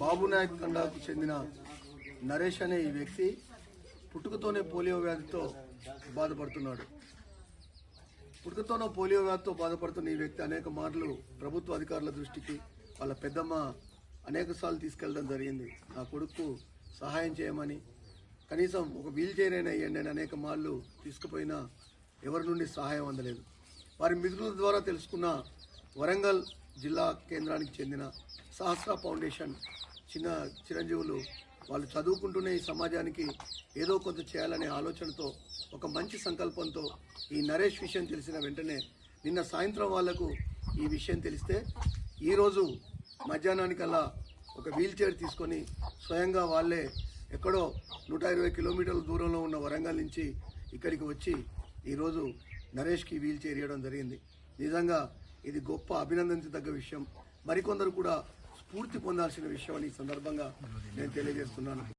బాబు నాయక్ కండాకు చెందిన నరేష్ అనే ఈ వ్యక్తి పుట్టుకతోనే పోలియో వ్యాధితో బాధపడుతున్నాడు. పుట్టుకతోనే పోలియో వ్యాధితో బాధపడుతున్న ఈ వ్యక్తి అనేక మార్లు ప్రభుత్వ అధికారుల దృష్టికి వాళ్ళ పెద్దమ్మ అనేక సార్లు తీసుకెళ్ళడం జరిగింది. నా కొడుకు సహాయం చేయమని కనీసం ఒక వీల్ చైర్ అయినా ఇవ్వండి అని అనేక మార్లు తీసుకుపోయినా ఎవరి నుండి సహాయం అందలేదు. వారి మిత్రుల ద్వారా తెలుసుకున్న వరంగల్ జిల్లా కేంద్రానికి చెందిన సహస్ర ఫౌండేషన్ చిన్న చిరంజీవులు వాళ్ళు చదువుకుంటూనే ఈ సమాజానికి ఏదో కొంత చేయాలనే ఆలోచనతో ఒక మంచి సంకల్పంతో ఈ నరేష్ విషయం తెలిసిన వెంటనే నిన్న సాయంత్రం వాళ్ళకు ఈ విషయం తెలిస్తే ఈరోజు మధ్యాహ్నానికల్లా ఒక వీల్ చైర్ తీసుకొని స్వయంగా వాళ్ళే ఎక్కడో నూట ఇరవై కిలోమీటర్ల దూరంలో ఉన్న వరంగల్ నుంచి ఇక్కడికి వచ్చి ఈరోజు నరేష్కి వీల్ చైర్ ఇవ్వడం జరిగింది. నిజంగా ఇది గొప్ప అభినందించదగ్గ విషయం. మరికొందరు కూడా స్ఫూర్తి పొందాల్సిన విషయం అని ఈ సందర్భంగా నేను తెలియజేస్తున్నాను.